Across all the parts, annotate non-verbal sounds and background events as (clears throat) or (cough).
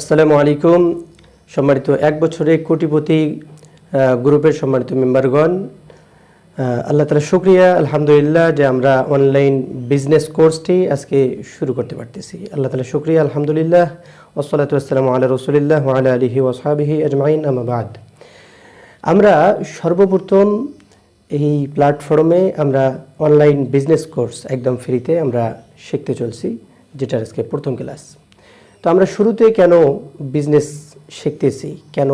আসসালামু আলাইকুম। সম্মানিত এক বছরে কোটিপতি গ্রুপের সম্মানিত মেম্বারগণ আল্লাহ তালা শুক্রিয়া, আলহামদুলিল্লাহ যে আমরা অনলাইন বিজনেস কোর্সটি আজকে শুরু করতে পারতেছি। আল্লাহ তালা শুক্রিয়া, আলহামদুলিল্লাহ ওসলাত আসসালামু আল্লাহ রসুলিল্লাহ আল্লাহ আলহি ওসাহাবিহি আজমাইন আমাবাদ আমরা সর্বপ্রথম এই প্ল্যাটফর্মে আমরা অনলাইন বিজনেস কোর্স একদম ফ্রিতে আমরা শিখতে চলছি, যেটার আজকে প্রথম ক্লাস। তো আমরা শুরুতে কেন বিজনেস শিখতেছি? কেন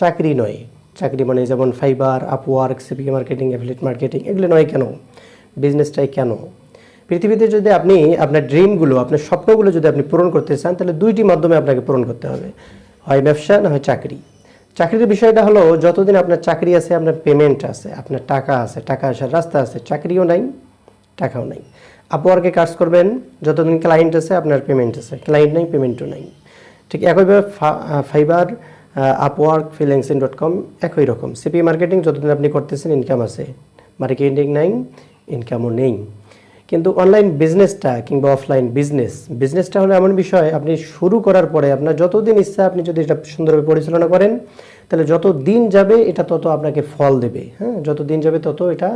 চাকরি নয়? চাকরি মানে যেমন Fiverr Upwork CP marketing affiliate marketing এগুলো নয় কেন? বিজনেসটাই কেন? পৃথিবীতে যদি আপনি আপনার ড্রিমগুলো আপনার স্বপ্নগুলো যদি আপনি পূরণ করতে চান, তাহলে দুইটি মাধ্যমে আপনাকে পূরণ করতে হবে। হয় ব্যবসা না হয় চাকরি। চাকরির বিষয়টা হলো, যতদিন আপনার চাকরি আছে, আপনার পেমেন্ট আছে, আপনার টাকা আছে, টাকা আসার রাস্তা আছে, চাকরিও নাই, টাকাও নাই। আপওয়ার্কে কাজ করবেন, যতদিন ক্লায়েন্ট আছে, আপনার পেমেন্ট আছে। ক্লায়েন্ট নাই পেমেন্টও নাই। ঠিক একইভাবে Fiverr Upwork freelancing dot com একই রকম। সিপি মার্কেটিং যতদিন আপনি করতেছেন ইনকাম আছে। মার্কেটিং নাই ইনকামও নেই। কিন্তু অনলাইন বিজনেসটা কিংবা অফলাইন বিজনেস বিজনেসটা হলো এমন বিষয়, আপনি শুরু করার পরে আপনার যতদিন ইচ্ছা, আপনি যদি এটা সুন্দরভাবে পরিচালনা করেন, তাহলে যত দিন যাবে, এটা তত আপনাকে ফল দেবে। হ্যাঁ যত দিন যাবে, তত এটা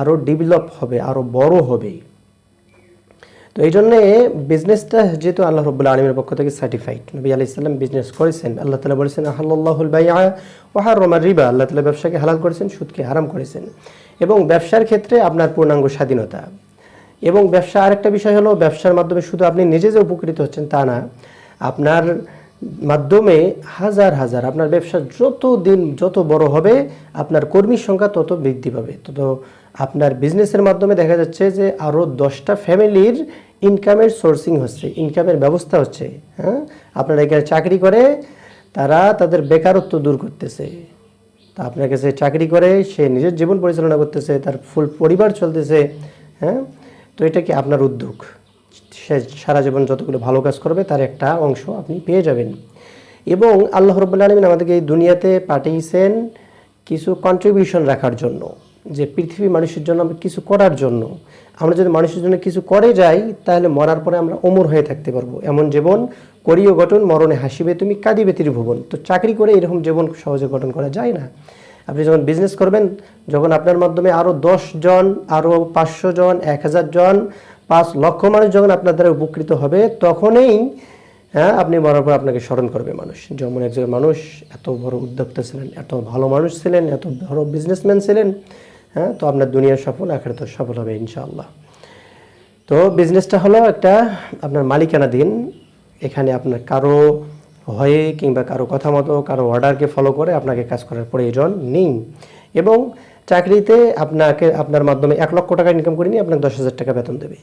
আরও ডেভেলপ হবে আরও বড় হবে। তো এই জন্যে বিজনেসটা যেহেতু আল্লাহ রব্বুল আলমের পক্ষ থেকে সার্টিফাইড নবী আলি ইসলাম বিজনেস করেছেন। আল্লাহ তালা বলেছেন আল্লাহুল বাইয়া ওহার রমার রিবা। আল্লাহ তালা ব্যবসাকে হালাল করেছেন, সুদকে হারাম করেছেন। এবং ব্যবসার ক্ষেত্রে আপনার পূর্ণাঙ্গ স্বাধীনতা। এবং ব্যবসা আরেকটা বিষয় হলো, ব্যবসার মাধ্যমে শুধু আপনি নিজে যে উপকৃত হচ্ছেন তা না, আপনার মাধ্যমে হাজার হাজার, আপনার ব্যবসা যত দিন যত বড় হবে, আপনার কর্মীর সংখ্যা তত বৃদ্ধি পাবে। তত আপনার বিজনেসের মাধ্যমে দেখা যাচ্ছে যে আরও দশটা ফ্যামিলির ইনকামের সোর্সিং হচ্ছে ইনকামের ব্যবস্থা হচ্ছে হ্যাঁ? আপনারা এখানে চাকরি করে, তারা তাদের বেকারত্ব দূর করতেছে। তা আপনার কাছে চাকরি করে, সে নিজের জীবন পরিচালনা করতেছে, তার ফুল পরিবার চলতেছে হ্যাঁ? তো এটা কি আপনার উদ্যোগ? সে সারা জীবন যতগুলো ভালো কাজ করবে, তার একটা অংশ আপনি পেয়ে যাবেন। এবং আল্লাহ রবুল্লা আলমিন আমাদেরকে এই দুনিয়াতে পাঠিয়েছেন কিছু কন্ট্রিবিউশন রাখার জন্য, যে পৃথিবী মানুষের জন্য কিছু করার জন্য। আমরা যদি মানুষের জন্য কিছু করে যাই, তাহলে মরার পরে আমরা অমর হয়ে থাকতে পারব। এমন জীবন করিও গঠন, মরণে হাসিবে তুমি কাঁদিবে ত্রিভুবন। তো চাকরি করে এরকম জীবন সহজে গঠন করা যায় না। আপনি যখন বিজনেস করবেন, যখন আপনার মাধ্যমে আরও জন আরও পাঁচশো জন, এক হাজার জন পাঁচ লক্ষ মানুষ যখন আপনার দ্বারা উপকৃত হবে, তখনই হ্যাঁ আপনি পর আপনাকে স্মরণ করবে মানুষ। যেমন একজন মানুষ এত বড় উদ্যোক্তা ছিলেন, এত ভালো মানুষ ছিলেন, এত বড় বিজনেসম্যান ছিলেন হ্যাঁ তো আপনার দুনিয়ার সফল আখের তো সফল হবে ইনশাআল্লাহ। তো বিজনেসটা হলো একটা আপনার মালিকানাধীন এখানে আপনার কারও হয়ে কিংবা কারও কথা মতো, কারও অর্ডারকে ফলো করে আপনাকে কাজ করার প্রয়োজন নেই। এবং চাকরিতে আপনাকে, আপনার মাধ্যমে এক লক্ষ টাকা ইনকাম করে নিয়ে আপনাকে দশ হাজার টাকা বেতন দেবে।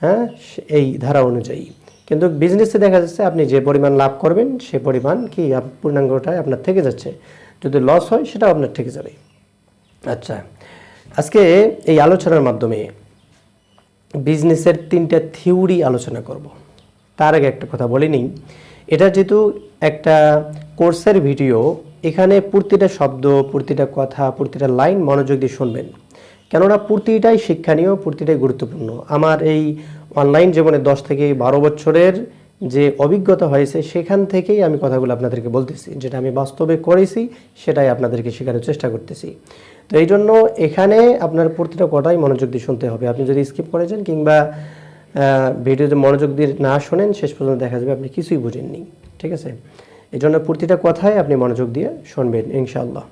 হ্যাঁ? এই ধারা অনুযায়ী। কিন্তু বিজনেসে দেখা যাচ্ছে আপনি যে পরিমাণ লাভ করবেন, সে পরিমাণ কি পূর্ণাঙ্গটাই আপনার থেকে যাচ্ছে। যদি লস হয়, সেটাও আপনার থেকে যাবে। আচ্ছা। আজকে এই আলোচনার মাধ্যমে বিজনেসের তিনটা থিওরি আলোচনা করব। তার আগে একটা কথা বলে নিই। এটা যেহেতু একটা কোর্সের ভিডিও এখানে প্রতিটা শব্দ, প্রতিটা কথা, প্রতিটা লাইন মনোযোগ দিয়ে শুনবেন। কেননা প্রতিটাই শিক্ষণীয়, প্রতিটাই গুরুত্বপূর্ণ। আমার এই অনলাইন জীবনে দশ থেকে বারো বছরের যে অভিজ্ঞতা হয়েছে, সেখান থেকেই আমি কথাগুলো আপনাদেরকে বলতেছি। যেটা আমি বাস্তবে করেছি, সেটাই আপনাদেরকে শেখানোর চেষ্টা করতেছি। তো এই জন্য এখানে আপনার প্রতিটা কথাই মনোযোগ দিয়ে শুনতে হবে? আপনি যদি স্কিপ করে যান কিংবা ভিডিওতে মনোযোগ দিয়ে না শোনেন, শেষ পর্যন্ত দেখা যাবে আপনি কিছুই বুঝেননি। ঠিক আছে? এই জন্য প্রতিটা কথাই আপনি মনোযোগ দিয়ে শুনবেন, ইনশাআল্লাহ।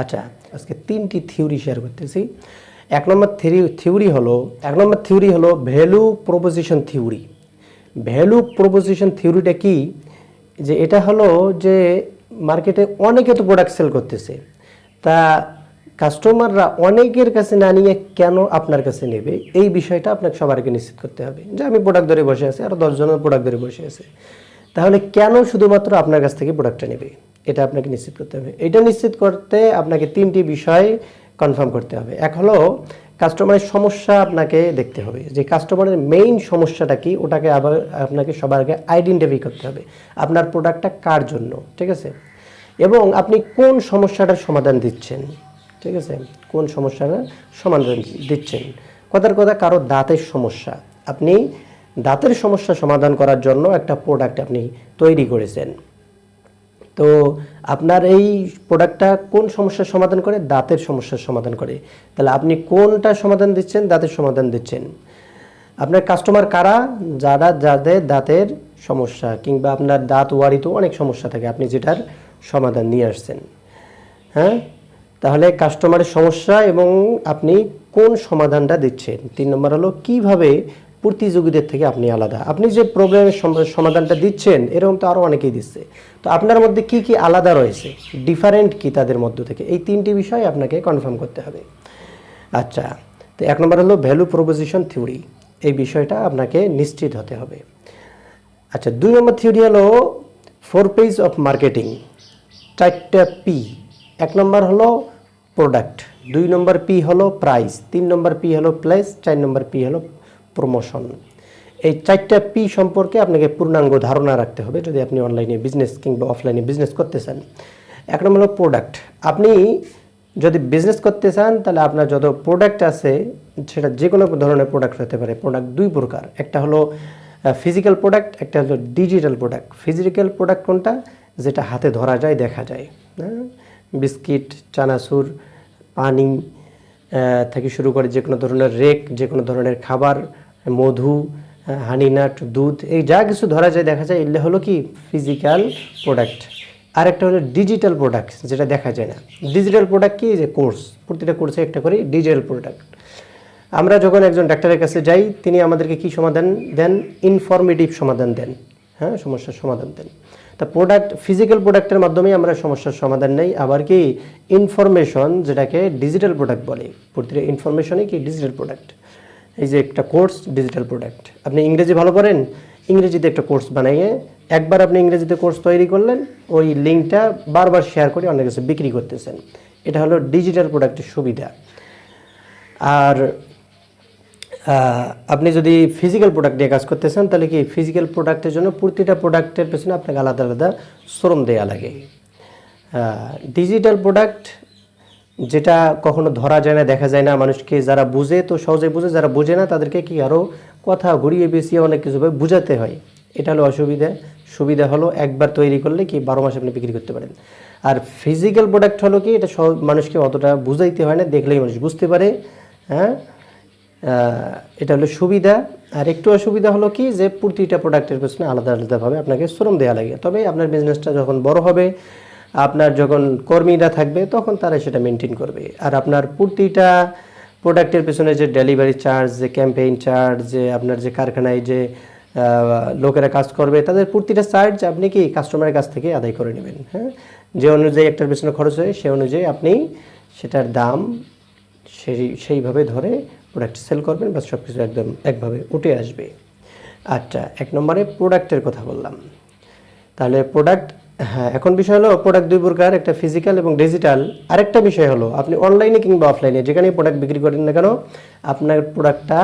আচ্ছা আজকে তিনটি থিওরি শেয়ার করতেছি। এক নম্বর থিওরি থিওরি হলো, এক নম্বর থিওরি হলো value proposition theory. Value proposition থিওরিটা কি? যে এটা হলো যে মার্কেটে অনেকে তো প্রোডাক্ট সেল করতেছে। তা কাস্টমাররা অনেকের কাছে না নিয়ে কেন আপনার কাছে নেবে? এই বিষয়টা আপনাকে সবার আগে নিশ্চিত করতে হবে। যে আমি প্রোডাক্ট ধরে বসে আছি, আর দশজনের প্রোডাক্ট ধরে বসে আছে। তাহলে কেন শুধুমাত্র আপনার কাছ থেকে প্রোডাক্টটা নেবে? এটা আপনাকে নিশ্চিত করতে হবে। এটা নিশ্চিত করতে আপনাকে তিনটি বিষয় কনফার্ম করতে হবে। এক হলো কাস্টমারের সমস্যা আপনাকে দেখতে হবে। যে কাস্টমারের মেইন সমস্যাটা কি, ওটাকে আবার আপনাকে সবার আগে আইডেন্টিফাই করতে হবে। আপনার প্রোডাক্টটা কার জন্য? ঠিক আছে? এবং আপনি কোন সমস্যাটার সমাধান দিচ্ছেন? ঠিক আছে? কোন সমস্যাটা সমাধান দিচ্ছেন? কথার কথা, কারও দাঁতের সমস্যা। আপনি দাঁতের সমস্যা সমাধান করার জন্য একটা প্রোডাক্ট আপনি তৈরি করেছেন। তো আপনার এই প্রোডাক্টটা কোন সমস্যার সমাধান করে? দাঁতের সমস্যার সমাধান করে। তাহলে আপনি কোনটা সমাধান দিচ্ছেন? দাঁতের সমাধান দিচ্ছেন। আপনার কাস্টমার কারা? যারা, যাদের দাঁতের সমস্যা কিংবা আপনার দাঁত ওয়ারিতে অনেক সমস্যা থাকে, আপনি যেটার সমাধান নিয়ে আসছেন। হ্যাঁ? তাহলে কাস্টমারের সমস্যা এবং আপনি কোন সমাধানটা দিচ্ছেন? তিন নম্বর হলো, কীভাবে প্রতিযোগীদের থেকে আপনি আলাদা। আপনি যে প্রবলেমের সমাধানটা দিচ্ছেন, এরকম তো আরও অনেকেই দিচ্ছে। তো আপনার মধ্যে কি কি আলাদা রয়েছে? ডিফারেন্ট কি তাদের মধ্য থেকে? এই তিনটি বিষয় আপনাকে কনফার্ম করতে হবে। আচ্ছা তো এক নম্বর হলো ভ্যালু প্রপোজিশন থিওরি এই বিষয়টা আপনাকে নিশ্চিত হতে হবে। আচ্ছা দুই নম্বর থিওরি হলো ফোর পেজ অফ মার্কেটিং চারটা পি এক নম্বর হলো প্রোডাক্ট দুই নম্বর পি হলো প্রাইস তিন নম্বর পি হলো প্লেস চার নম্বর পি হলো প্রমোশন এই চারটা পি সম্পর্কে আপনাকে পূর্ণাঙ্গ ধারণা রাখতে হবে যদি আপনি অনলাইনে বিজনেস কিংবা অফলাইনে বিজনেস করতে চান। এক নম্বর প্রোডাক্ট আপনি যদি বিজনেস করতে চান, তাহলে আপনার যত প্রোডাক্ট আছে, সেটা যে কোনো ধরনের প্রোডাক্ট হতে পারে। প্রোডাক্ট দুই প্রকার। একটা হলো ফিজিক্যাল প্রোডাক্ট একটা হলো ডিজিটাল প্রোডাক্ট ফিজিক্যাল প্রোডাক্ট কোনটা? যেটা হাতে ধরা যায়, দেখা যায়। হ্যাঁ? বিস্কিট, চানাচুর, পানি থেকে শুরু করে যে কোনো ধরনের রেক যে কোনো ধরনের খাবার মধু, হানিনাট, দুধ, এই যা কিছু ধরা যায় দেখা যায়, এগুলো হলো কি ফিজিক্যাল প্রোডাক্ট আরেকটা হলো ডিজিটাল প্রোডাক্ট যেটা দেখা যায় না। ডিজিটাল প্রোডাক্ট কি? যে কোর্স প্রতিটা কোর্সে একটা করে ডিজিটাল প্রোডাক্ট আমরা যখন একজন ডাক্তারের কাছে যাই, তিনি আমাদেরকে কি সমাধান দেন? ইনফরমেটিভ সমাধান দেন। হ্যাঁ সমস্যার সমাধান দেন। তা প্রোডাক্ট ফিজিক্যাল প্রোডাক্টের মাধ্যমে আমরা সমস্যার সমাধান নেই। আবার কি? ইনফরমেশন যেটাকে ডিজিটাল প্রোডাক্ট বলে। প্রতিটা ইনফরমেশনই কি? ডিজিটাল প্রোডাক্ট এই যে একটা কোর্স ডিজিটাল প্রোডাক্ট আপনি ইংরেজি ভালো করেন ইংরেজিতে একটা কোর্স বানিয়ে একবার আপনি ইংরেজিতে কোর্স তৈরি করলেন, ওই লিঙ্কটা বারবার শেয়ার করে অনেক কাছে বিক্রি করতেছেন। এটা হলো ডিজিটাল প্রোডাক্টের সুবিধা। আর আপনি যদি ফিজিক্যাল প্রোডাক্ট নিয়ে কাজ করতে চান, তাহলে কি ফিজিক্যাল প্রোডাক্টের জন্য প্রতিটা প্রোডাক্টের পেছনে আপনাকে আলাদা আলাদা শ্রম দেওয়া লাগে। ডিজিটাল প্রোডাক্ট যেটা কখনো ধরা যায় না, দেখা যায় না। মানুষকে যারা বুঝে, তো সহজে বুঝে, যারা বোঝে না, তাদেরকে কি আরও কথা ঘুরিয়ে বেশিয়ে অনেক কিছুভাবে বুঝাতে হয়। এটা হলো অসুবিধা। সুবিধা হলো একবার তৈরি করলে কি বারো মাস আপনি বিক্রি করতে পারেন। আর ফিজিক্যাল প্রোডাক্ট হলো কি, এটা সব মানুষকে অতটা বুঝাইতে হয় না, দেখলেই মানুষ বুঝতে পারে। হ্যাঁ? এটা হলো সুবিধা। আর একটু অসুবিধা হলো কি যে প্রতিটা প্রোডাক্টের পেছনে আলাদা আলাদাভাবে আপনাকে শ্রম দেওয়া লাগে। তবে আপনার বিজনেসটা যখন বড় হবে আপনার যখন কর্মীরা থাকবে, তখন তারা সেটা মেনটেন করবে। আর আপনার প্রতিটা প্রোডাক্টের পেছনে যে ডেলিভারি চার্জ যে ক্যাম্পেইন চার্জ যে আপনার যে কারখানায় যে লোকেরা কাজ করবে, তাদের প্রতিটা চার্জ আপনি কি কাস্টমারের কাছ থেকে আদায় করে নেবেন হ্যাঁ? যে অনুযায়ী একটার পেছনে খরচ হয়, সে অনুযায়ী আপনি সেটার দাম সেই, সেইভাবে ধরে প্রোডাক্ট সেল করবেন বা সব কিছু একদম একভাবে উঠে আসবে। আচ্ছা এক নম্বরে প্রোডাক্টের কথা বললাম। তাহলে প্রোডাক্ট হ্যাঁ এখন বিষয় হলো প্রোডাক্ট দুই প্রকার, একটা ফিজিক্যাল এবং ডিজিটাল আরেকটা বিষয় হলো, আপনি অনলাইনে কিংবা অফলাইনে যেখানেই প্রোডাক্ট বিক্রি করেন না কেন, আপনার প্রোডাক্টটা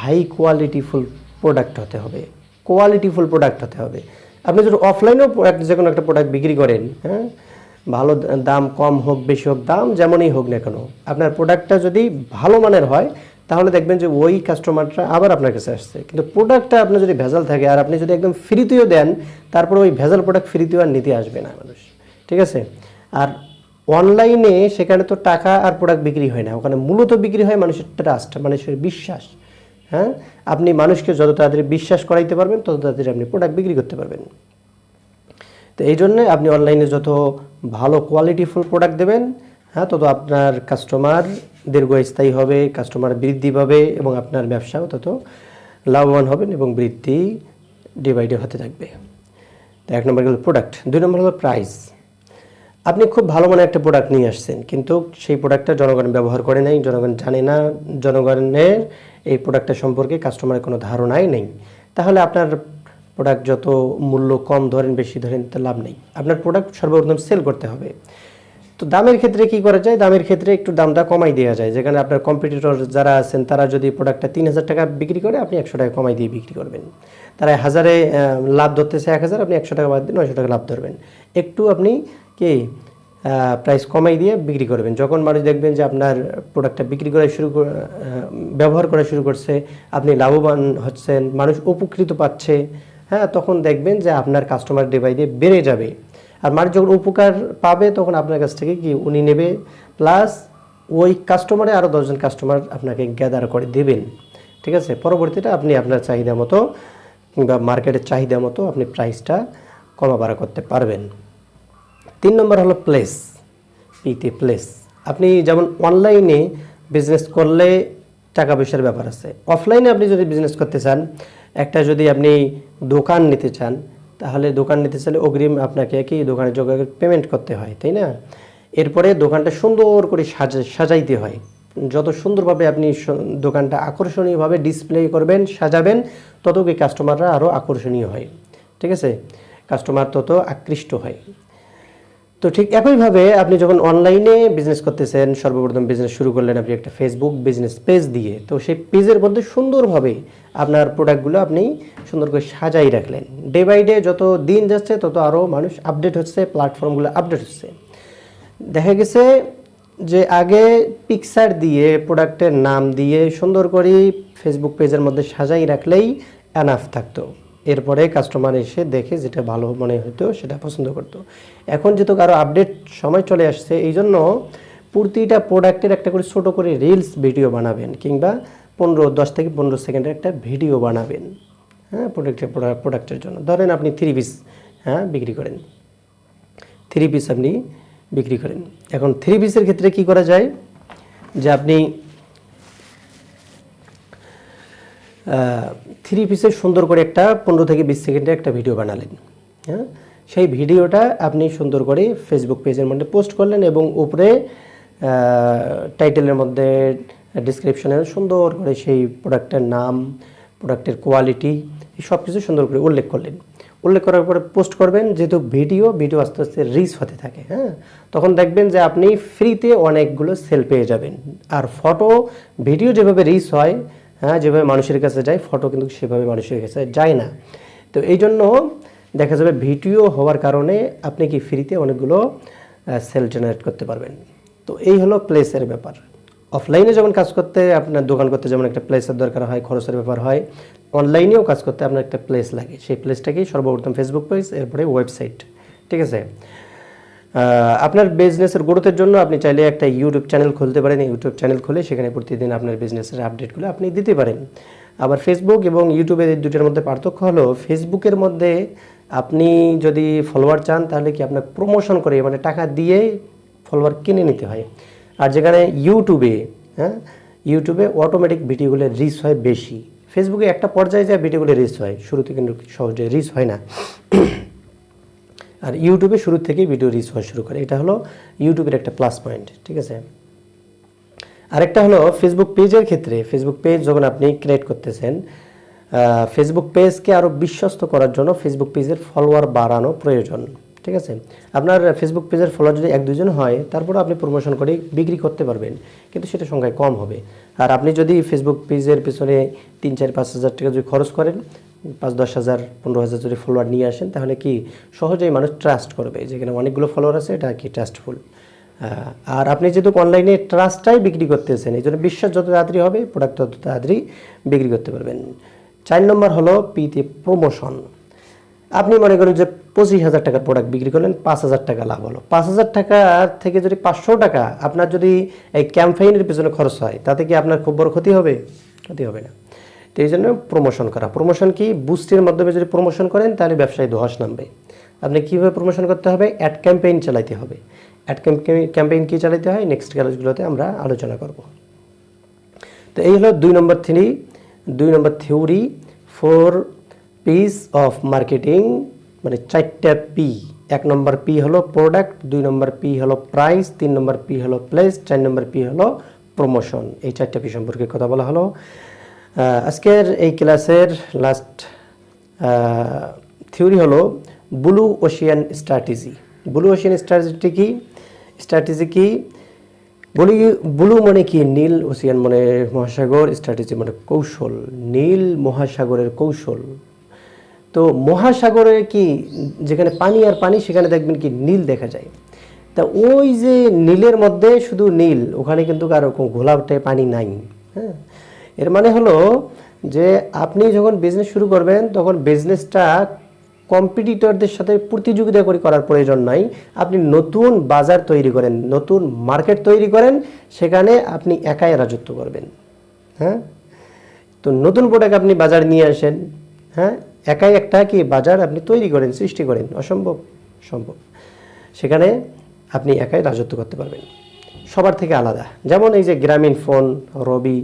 হাই কোয়ালিটিফুল প্রোডাক্ট হতে হবে। কোয়ালিটিফুল প্রোডাক্ট হতে হবে। আপনি যদি অফলাইনেও যে কোনো একটা প্রোডাক্ট বিক্রি করেন হ্যাঁ ভালো দাম কম হোক, বেশি হোক, দাম যেমনই হোক না কেন, আপনার প্রোডাক্টটা যদি ভালো মানের হয় তাহলে দেখবেন যে ওই কাস্টমারটা আবার আপনার কাছে আসছে। কিন্তু প্রোডাক্টটা আপনার যদি ভেজাল থাকে আর আপনি যদি একদম ফ্রিতেও দেন, তারপরে ওই ভেজাল প্রোডাক্ট ফ্রিতেও আর নিতে আসবে না মানুষ। ঠিক আছে? আর অনলাইনে সেখানে তো টাকা আর প্রোডাক্ট বিক্রি হয় না। ওখানে মূলত বিক্রি হয় মানুষের ট্রাস্ট মানুষের বিশ্বাস। হ্যাঁ? আপনি মানুষকে যত তাড়াতাড়ি বিশ্বাস করাইতে পারবেন, তত তাড়াতাড়ি আপনি প্রোডাক্ট বিক্রি করতে পারবেন। তো এই জন্যে আপনি অনলাইনে যত ভালো কোয়ালিটিফুল প্রোডাক্ট দেবেন হ্যাঁ তত আপনার কাস্টমার দীর্ঘস্থায়ী হবে কাস্টমার বৃদ্ধি পাবে এবং আপনার ব্যবসাও তত লাভবান হবেন এবং বৃদ্ধি ডিভাইডে হতে থাকবে। তো এক নম্বর হলো প্রোডাক্ট দুই নম্বর হলো প্রাইস আপনি খুব ভালো মানের একটা প্রোডাক্ট নিয়ে আসছেন, কিন্তু সেই প্রোডাক্টটা জনগণ ব্যবহার করে নাই, জনগণ জানে না, জনগণের এই প্রোডাক্টটা সম্পর্কে কাস্টমারের কোনো ধারণাই নেই। তাহলে আপনার প্রোডাক্ট যত মূল্য কম ধরেন, বেশি ধরেন তা লাভ নেই। আপনার প্রোডাক্ট সর্বপ্রথম সেল করতে হবে। তো দামের ক্ষেত্রে কি করা যায়? দামের ক্ষেত্রে একটু দামটা কমাই দেওয়া যায়। যেখানে আপনার কম্পিটিটর যারা আছেন, তারা যদি প্রোডাক্টটা তিন হাজার টাকা বিক্রি করে, আপনি একশো টাকা কমাই দিয়ে বিক্রি করবেন। তারা হাজারে লাভ ধরতেছে এক হাজার, আপনি একশো টাকা বাদ দিয়ে নয়শো টাকা লাভ ধরবেন। একটু আপনি কি প্রাইস কমাই দিয়ে বিক্রি করবেন। যখন মানুষ দেখবেন যে আপনার প্রোডাক্টটা বিক্রি করা শুরু ব্যবহার করা শুরু করছে, আপনি লাভবান হচ্ছেন, মানুষ উপকৃত পাচ্ছে হ্যাঁ তখন দেখবেন যে আপনার কাস্টমার ডিভাইডে বেড়ে যাবে। আর মানুষ যখন উপকার পাবে, তখন আপনার কাছ থেকে কি উনি নেবে? প্লাস ওই কাস্টমারে আরও দশজন কাস্টমার আপনাকে গ্যাদার করে দেবেন। ঠিক আছে? পরবর্তীতে আপনি আপনার চাহিদা মতো কিংবা মার্কেটের চাহিদা মতো আপনি প্রাইসটা কমা বাড়া করতে পারবেন। তিন নম্বর হলো প্লেস পিতে প্লেস আপনি যেমন অনলাইনে বিজনেস করলে টাকা পয়সার ব্যাপার আছে। অফলাইনে আপনি যদি বিজনেস করতে চান, একটা যদি আপনি দোকান নিতে চান তাহলে দোকান নিতে চাইলে অগ্রিম আপনাকে কি দোকানে যোগাযোগ পেমেন্ট করতে হয়, তাই না? এরপরে দোকানটা সুন্দর করে সাজা, সাজাইতে হয়। যত সুন্দরভাবে আপনি দোকানটা আকর্ষণীয়ভাবে ডিসপ্লে করবেন, সাজাবেন তত কি কাস্টমাররা আরও আকর্ষণীয় হয়। ঠিক আছে? কাস্টমার তত আকৃষ্ট হয়। তো ঠিক একইভাবে আপনি যখন অনলাইনে বিজনেস করতেছেন, সর্বপ্রথম বিজনেস শুরু করলেন আপনি একটা ফেসবুক বিজনেস পেজ দিয়ে, তো সেই পেজের মধ্যে সুন্দরভাবে আপনার প্রোডাক্টগুলো আপনি সুন্দর করে সাজাই রাখলেন। ডে বাই ডে যত দিন যাচ্ছে, তত আরও মানুষ আপডেট হচ্ছে প্ল্যাটফর্মগুলো আপডেট হচ্ছে। দেখা গেছে যে আগে পিকচার দিয়ে প্রোডাক্টের নাম দিয়ে সুন্দর করে ফেসবুক পেজের মধ্যে সাজাই রাখলেই অ্যানাফ থাকতো। এরপরে কাস্টমার এসে দেখে যেটা ভালো মনে হতো সেটা পছন্দ করতো। এখন যেহেতু কারও আপডেট সময় চলে আসছে এই জন্য প্রতিটা প্রোডাক্টের একটা করে ছোট করে রিলস ভিডিও বানাবেন কিংবা পনেরো, দশ থেকে পনেরো সেকেন্ডের একটা ভিডিও বানাবেন হ্যাঁ প্রোডাক্টের প্রোডাক্টের জন্য। ধরেন আপনি থ্রি পিস হ্যাঁ বিক্রি করেন। থ্রি পিস আপনি বিক্রি করেন। এখন থ্রি পিসের ক্ষেত্রে কি করা যায়? যে আপনি থ্রি পিসের সুন্দর করে একটা পনেরো থেকে বিশ সেকেন্ডের একটা ভিডিও বানালেন। হ্যাঁ? সেই ভিডিওটা আপনি সুন্দর করে ফেসবুক পেজের মধ্যে পোস্ট করলেন এবং উপরে টাইটেলের মধ্যে ডিসক্রিপশনে সুন্দর করে সেই প্রোডাক্টের নাম প্রোডাক্টের কোয়ালিটি সব কিছু সুন্দর করে উল্লেখ করলেন। উল্লেখ করার পরে পোস্ট করবেন, যেহেতু ভিডিও ভিডিও আস্তে আস্তে রিচ হতে থাকে হ্যাঁ? তখন দেখবেন যে আপনি ফ্রিতে অনেকগুলো সেল পেয়ে যাবেন। আর ফটো ভিডিও যেভাবে রিচ হয় হ্যাঁ যেভাবে মানুষের কাছে যায় ফটো কিন্তু সেভাবে মানুষের কাছে যায় না। তো এই জন্য দেখা যাবে ভিডিও হওয়ার কারণে আপনি কি ফ্রিতে অনেকগুলো সেল জেনারেট করতে পারবেন। তো এই হলো প্লেসের ব্যাপার। অফলাইনে যখন কাজ করতে, আপনার দোকান করতে যেমন একটা প্লেসের দরকার হয়, খরচের ব্যাপার হয় অনলাইনেও কাজ করতে আপনার একটা প্লেস লাগে। সেই প্লেসটাকেই সর্বপ্রথম ফেসবুক পেজ এরপরে ওয়েবসাইট ঠিক আছে? আপনার বিজনেসের গ্রোথের জন্য আপনি চাইলে একটা ইউটিউব চ্যানেল খুলতে পারেন। ইউটিউব চ্যানেল খুলে সেখানে প্রতিদিন আপনার বিজনেসের আপডেটগুলো আপনি দিতে পারেন। আবার ফেসবুক এবং ইউটিউবের দুটোর মধ্যে পার্থক্য হলো ফেসবুকের মধ্যে আপনি যদি ফলোয়ার চান, তাহলে কি আপনার প্রমোশন করে মানে টাকা দিয়ে ফলোয়ার কিনে নিতে হয়। আর যেখানে ইউটিউবে হ্যাঁ ইউটিউবে অটোমেটিক ভিডিওগুলো রিচ হয় বেশি। ফেসবুকে একটা পর্যায়ে যায় ভিডিওগুলো রিচ হয়। শুরুতে কিন্তু সহজে রিচ হয় না। আর ইউটিউবে শুরু থেকেই ভিডিও রিচ হওয়া শুরু করে। এটা হলো ইউটিউবের একটা প্লাস পয়েন্ট ঠিক আছে? আরেকটা হলো ফেসবুক পেজের ক্ষেত্রে ফেসবুক পেজ যখন আপনি ক্রিয়েট করতেছেন ফেসবুক পেজকে আরও বিশ্বস্ত করার জন্য ফেসবুক পেজের ফলোয়ার বাড়ানো প্রয়োজন। ঠিক আছে? আপনার ফেসবুক পেজের ফলোয়ার যদি এক দুজন হয় তারপরে আপনি প্রমোশন করে বিক্রি করতে পারবেন। কিন্তু সেটা সংখ্যায় কম হবে। আর আপনি যদি ফেসবুক পেজের পিছনে তিন, চার, পাঁচ হাজার টাকা যদি খরচ করেন, পাঁচ, দশ হাজার, পনেরো হাজার যদি ফলোয়ার নিয়ে আসেন, তাহলে কি সহজেই মানুষ ট্রাস্ট করবে যেখানে অনেকগুলো ফলোয়ার আছে, এটা কি ট্রাস্টফুল আর আপনি যেহেতু অনলাইনে ট্রাস্টটাই বিক্রি করতেছেন, এই জন্য বিশ্বাস যত তাড়াতাড়ি হবে প্রোডাক্ট তত তাড়াতাড়ি বিক্রি করতে পারবেন। চার নম্বর হলো পিতে প্রমোশন আপনি মনে করেন যে পঁচিশ হাজার টাকার প্রোডাক্ট বিক্রি করলেন, পাঁচ হাজার টাকা লাভ হলো। পাঁচ হাজার টাকা থেকে যদি পাঁচশো টাকা আপনার যদি এই ক্যাম্পেইনের পিছনে খরচ হয়, তাতে কি আপনার খুব বড় ক্ষতি হবে? ক্ষতি হবে না। তো এই জন্য প্রমোশন করা। প্রমোশন কি? বুস্টের মাধ্যমে যদি প্রমোশন করেন, তাহলে ব্যবসায় ধস নামবে। আপনি কীভাবে প্রমোশন করতে হবে? অ্যাড ক্যাম্পেইন চালাইতে হবে। অ্যাড ক্যাম্পেইন কী চালাইতে হয়? নেক্সট ক্লাসগুলোতে আমরা আলোচনা করব। তো এই হলো দুই নম্বর থিওরি দুই নম্বর theory four Ps of marketing মানে চারটা পি এক নম্বর পি হলো প্রোডাক্ট দুই নম্বর পি হলো প্রাইস তিন নম্বর পি হলো প্লেস চার নম্বর পি হলো প্রমোশন এই চারটা পি সম্পর্কে কথা বলা হলো। আজকের এই ক্লাসের লাস্ট থিওরি হলো blue ocean strategy blue ocean strategy কি? স্ট্র্যাটেজি কি? বলি ব্লু মানে কি? নীল ওশিয়ান মানে মহাসাগর স্ট্র্যাটেজি মানে কৌশল। নীল মহাসাগরের কৌশল। তো মহাসাগরে কি যেখানে পানি আর পানি, সেখানে দেখবেন কি নীল দেখা যায়। তা ওই যে নীলের মধ্যে শুধু নীল, ওখানে কিন্তু কারও ঘোলাটে পানি নাই হ্যাঁ? এর মানে হলো যে আপনি যখন বিজনেস শুরু করবেন, তখন বিজনেসটা কম্পিটিটরদের সাথে প্রতিযোগিতা করে করার প্রয়োজন নাই। আপনি নতুন বাজার তৈরি করেন, নতুন মার্কেট তৈরি করেন, সেখানে আপনি একাই রাজত্ব করবেন হ্যাঁ? তো নতুন প্রোডাক্ট আপনি বাজার নিয়ে আসেন হ্যাঁ? একাই একটা কি বাজার আপনি তৈরি করেন, সৃষ্টি করেন? অসম্ভব, সম্ভব। সেখানে আপনি একাই রাজত্ব করতে পারবেন। সবার থেকে আলাদা। যেমন এই যে গ্রামীণ ফোন, রবি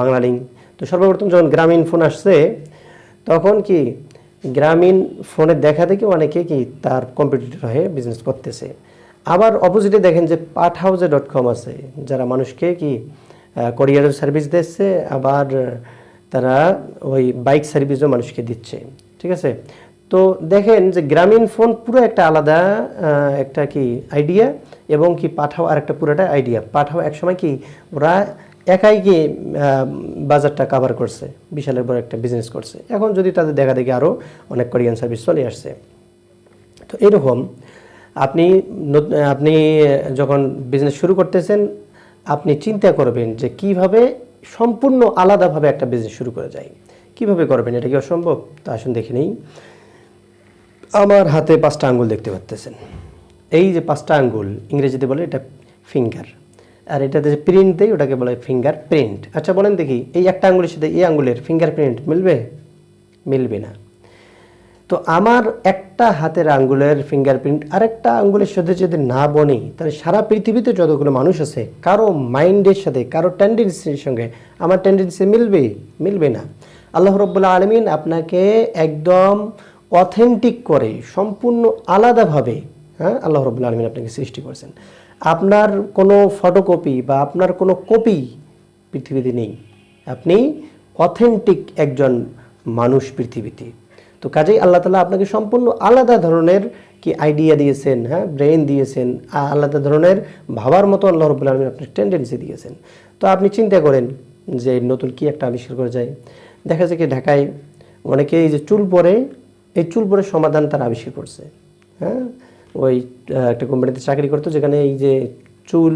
বাংলালিঙ্ক তো সর্বপ্রথম যখন গ্রামীণ ফোন আসছে, তখন কি গ্রামীণ ফোনের দেখা দেখে অনেকে কি তার কম্পিটিটর হয়ে বিজনেস করতেছে। আবার অপোজিটে দেখেন যে পাট হাউসে ডট কম আছে, যারা মানুষকে কি কোরিয়ারের সার্ভিস দিচ্ছে, আবার তারা ওই বাইক সার্ভিসও মানুষকে দিচ্ছে, ঠিক আছে? তো দেখেন যে গ্রামীণ ফোন পুরো একটা আলাদা একটা কি আইডিয়া এবং কি পাঠাও আর একটা পুরোটা আইডিয়া পাঠাও একসময় কি ওরা একাই কি বাজারটা কাভার করছে, বিশালের বড় একটা বিজনেস করছে। এখন যদি তাদের দেখা দেখি আরও অনেক কোরিয়ান সার্ভিস চলে আসছে। তো এরকম আপনি আপনি যখন বিজনেস শুরু করতেছেন, আপনি চিন্তা করবেন যে কীভাবে সম্পূর্ণ আলাদাভাবে একটা বিজনেস শুরু করে যায়। কীভাবে করবেন? এটা কি অসম্ভব? তা আসুন দেখে নেই। আমার হাতে পাঁচটা আঙ্গুল দেখতে পাচ্তেছেন। এই যে পাঁচটা আঙ্গুল, ইংরেজিতে বলে এটা ফিঙ্গার আর এটাতে যে প্রিন্ট দেয়, ওটাকে বলে ফিঙ্গার প্রিন্ট আচ্ছা বলেন দেখি, এই একটা আঙ্গুলের সাথে এই আঙ্গুলের ফিঙ্গার প্রিন্ট মিলবে? মিলবে না। তো আমার একটা হাতের আঙ্গুলের ফিঙ্গারপ্রিন্ট আরেকটা আঙ্গুলের সাথে যদি না বনে, তাহলে সারা পৃথিবীতে যতগুলো মানুষ আছে, কারও মাইন্ডের সাথে, কারও টেন্ডেন্সির সঙ্গে আমার টেন্ডেন্সি মিলবে? মিলবে না। আল্লাহ রব্বুল্লাহ আলমিন আপনাকে একদম অথেন্টিক করে, সম্পূর্ণ আলাদাভাবে হ্যাঁ আল্লাহ রব্বুল্লাহ আলমিন আপনাকে সৃষ্টি করেছেন। আপনার কোনো ফটোকপি বা আপনার কোনো কপি পৃথিবীতে নেই। আপনি অথেন্টিক একজন মানুষ পৃথিবীতে। তো কাজেই আল্লাহ তালা আপনাকে সম্পূর্ণ আলাদা ধরনের কি আইডিয়া দিয়েছেন হ্যাঁ ব্রেন দিয়েছেন আলাদা ধরনের ভাবার মতো আল্লাহ রবুল্লা আলমিন আপনার টেন্ডেন্সি দিয়েছেন। তো আপনি চিন্তা করেন যে নতুন কি একটা আবিষ্কার করা যায়। দেখা যায় কি ঢাকায় অনেকে এই যে চুল পরে, এই চুল পরে সমাধান তারা আবিষ্কার করছে হ্যাঁ? ওই একটা কোম্পানিতে চাকরি করতো যেখানে এই যে চুল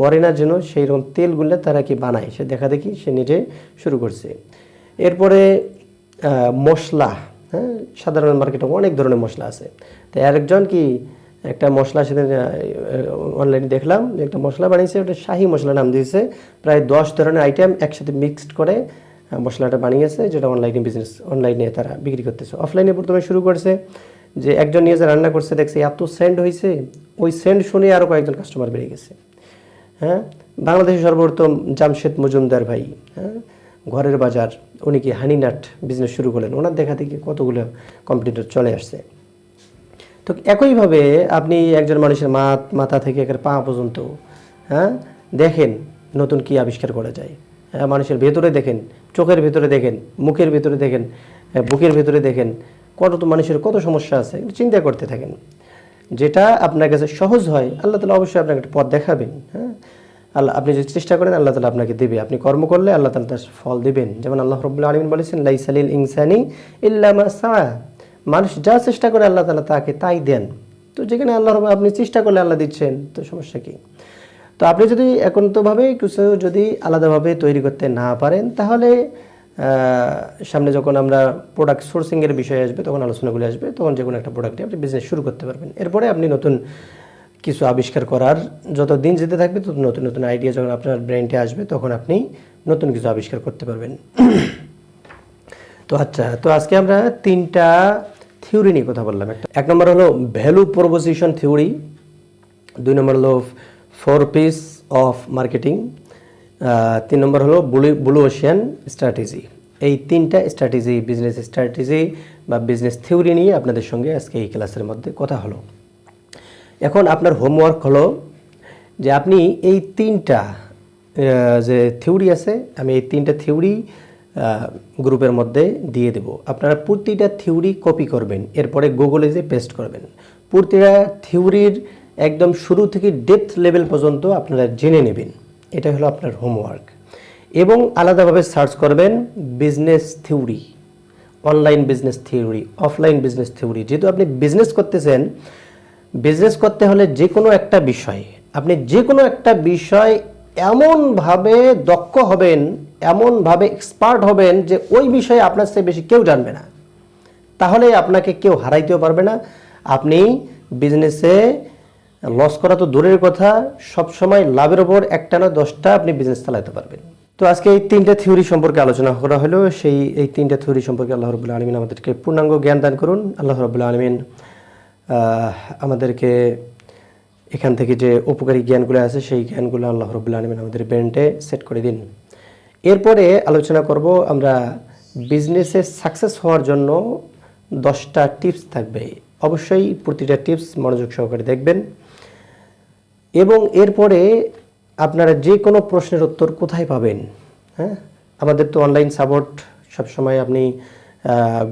পরে না যেন সেই রকম তেলগুলো তারা কি বানায়, সে দেখা দেখি সে নিজে শুরু করছে। এরপরে মশলা হ্যাঁ? সাধারণ মার্কেটে অনেক ধরনের মশলা আছে। তো আরেকজন কি একটা মশলা সেদিন অনলাইনে দেখলাম যে একটা মশলা বানিয়েছে, ওটা শাহি মশলা নাম দিয়েছে। প্রায় দশ ধরনের আইটেম একসাথে মিক্সড করে মশলাটা বানিয়েছে, যেটা অনলাইনে বিজনেস অনলাইনে তারা বিক্রি করতেছে। অফলাইনে প্রথমে শুরু করছে যে একজন নিয়ে যে রান্না করছে, দেখছে এত সেন্ড হয়েছে ওই সেন্ড শুনে আরও কয়েকজন কাস্টমার বেড়ে গেছে। হ্যাঁ? বাংলাদেশের সর্বপ্রথম জামশেদ মজুমদার ভাই হ্যাঁ? ঘরের বাজার, উনি কি হানিনাট বিজনেস শুরু করলেন? ওনার দেখা থেকে কতগুলো কম্পিটিটর চলে আসছে। তো একইভাবে আপনি একজন মানুষের মাথ মাথা থেকে একের পা পর্যন্ত হ্যাঁ? দেখেন নতুন কি আবিষ্কার করা যায়। হ্যাঁ মানুষের ভেতরে দেখেন, চোখের ভেতরে দেখেন, মুখের ভেতরে দেখেন বুকের ভেতরে দেখেন, কত তো মানুষের কত সমস্যা আছে চিন্তা করতে থাকেন। যেটা আপনার কাছে সহজ হয়, আল্লাহ তালা অবশ্যই আপনাকে একটা পথ দেখাবেন হ্যাঁ? আল্লাহ, আপনি যদি চেষ্টা করেন, আল্লাহ তালা আপনাকে দেবে। আপনি কর্ম করলে আল্লাহ তালা তার ফল দেবেন। যেমন আল্লাহ রবুল্লা আলমিন বলেছেন লাইসালিল ইনসানি ইল্লামা মানুষ যা চেষ্টা করে আল্লাহ তালা তাকে তাই দেন। তো যেখানে আল্লাহ আপনি চেষ্টা করলে আল্লাহ দিচ্ছেন, তো সমস্যা কি? তো আপনি যদি একান্তভাবে কিছু যদি আলাদাভাবে তৈরি করতে না পারেন, তাহলে সামনে যখন আমরা প্রোডাক্ট সোর্সিংয়ের বিষয়ে আসবে, তখন আলোচনাগুলি আসবে, তখন যে কোনো একটা প্রোডাক্টে আপনি বিজনেস শুরু করতে পারবেন। এরপরে আপনি নতুন কিছু আবিষ্কার করার যত দিন যেতে থাকবে, তত নতুন নতুন আইডিয়া যখন আপনার ব্রেনটে আসবে, তখন আপনি নতুন কিছু আবিষ্কার করতে পারবেন। (clears throat) তো আচ্ছা তো আজকে আমরা তিনটা থিওরি নিয়ে কথা বললাম একটা। এক নম্বর হলো ভ্যালু প্রপোজিশন থিওরি দুই নম্বর হলো ফোর পিস অফ মার্কেটিং তিন নম্বর হলো ব্লু ব্লু ওশিয়ান স্ট্র্যাটেজি এই তিনটা স্ট্র্যাটেজি বিজনেস স্ট্র্যাটেজি বা বিজনেস থিওরি নিয়ে আপনাদের সঙ্গে আজকে এই ক্লাসের মধ্যে কথা হলো। এখন আপনার হোমওয়ার্ক হলো যে আপনি এই তিনটা যে থিওরি আছে, আমি এই তিনটা থিওরি গ্রুপের মধ্যে দিয়ে দেব। আপনারা প্রতিটা থিওরি কপি করবেন, এরপরে গুগলে যে পেস্ট করবেন। প্রতিটা থিওরির একদম শুরু থেকে ডেপথ লেভেল পর্যন্ত আপনারা জেনে নেবেন। এটা হলো আপনার হোমওয়ার্ক এবং আলাদাভাবে সার্চ করবেন business theory online business theory offline business theory যেহেতু আপনি বিজনেস করতেছেন বিজনেস করতে হলে যে কোনো একটা বিষয়, আপনি যে কোনো একটা বিষয় এমনভাবে দক্ষ হবেন, এমনভাবে এক্সপার্ট হবেন যে ওই বিষয়ে আপনার চেয়ে বেশি কেউ জানবে না। তাহলে আপনাকে কেউ হারাইতেও পারবে না। আপনি বিজনেসে লস করা তো দূরের কথা সব সময় লাভের ওপর একটা না দশটা আপনি বিজনেস চালাতে পারবেন। তো আজকে এই তিনটা থিওরি সম্পর্কে আলোচনা করা হলো। সেই, এই তিনটা থিওরি সম্পর্কে আল্লাহ রবুল্লা আলমিন আমাদেরকে পূর্ণাঙ্গ জ্ঞান দান করুন। আল্লাহ রবুল্লা আলমিন আমাদেরকে এখান থেকে যে উপকারী জ্ঞানগুলো আছে, সেই জ্ঞানগুলো আল্লাহ রবুল্লা আলমিন আমাদের ব্রেনটে সেট করে দিন। এরপরে আলোচনা করব আমরা বিজনেসে সাকসেস হওয়ার জন্য দশটা টিপস থাকবে। অবশ্যই প্রতিটা টিপস মনোযোগ সহকারে দেখবেন। এবং এরপরে আপনারা যে কোনো প্রশ্নের উত্তর কোথায় পাবেন হ্যাঁ? আমাদের তো অনলাইন সাপোর্ট সবসময় আপনি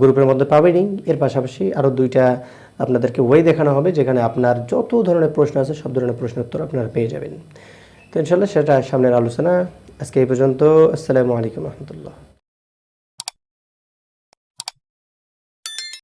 গ্রুপের মধ্যে পাবেনই। এর পাশাপাশি আরও দুইটা আপনাদেরকে ওই দেখানো হবে যেখানে আপনার যত ধরনের প্রশ্ন আছে, সব ধরনের প্রশ্নের উত্তর আপনারা পেয়ে যাবেন। তো ইনশাল্লাহ সেটা সামনের আলোচনা আজকে এই পর্যন্ত। আসসালামু আলাইকুম রহমতুল্লাহ।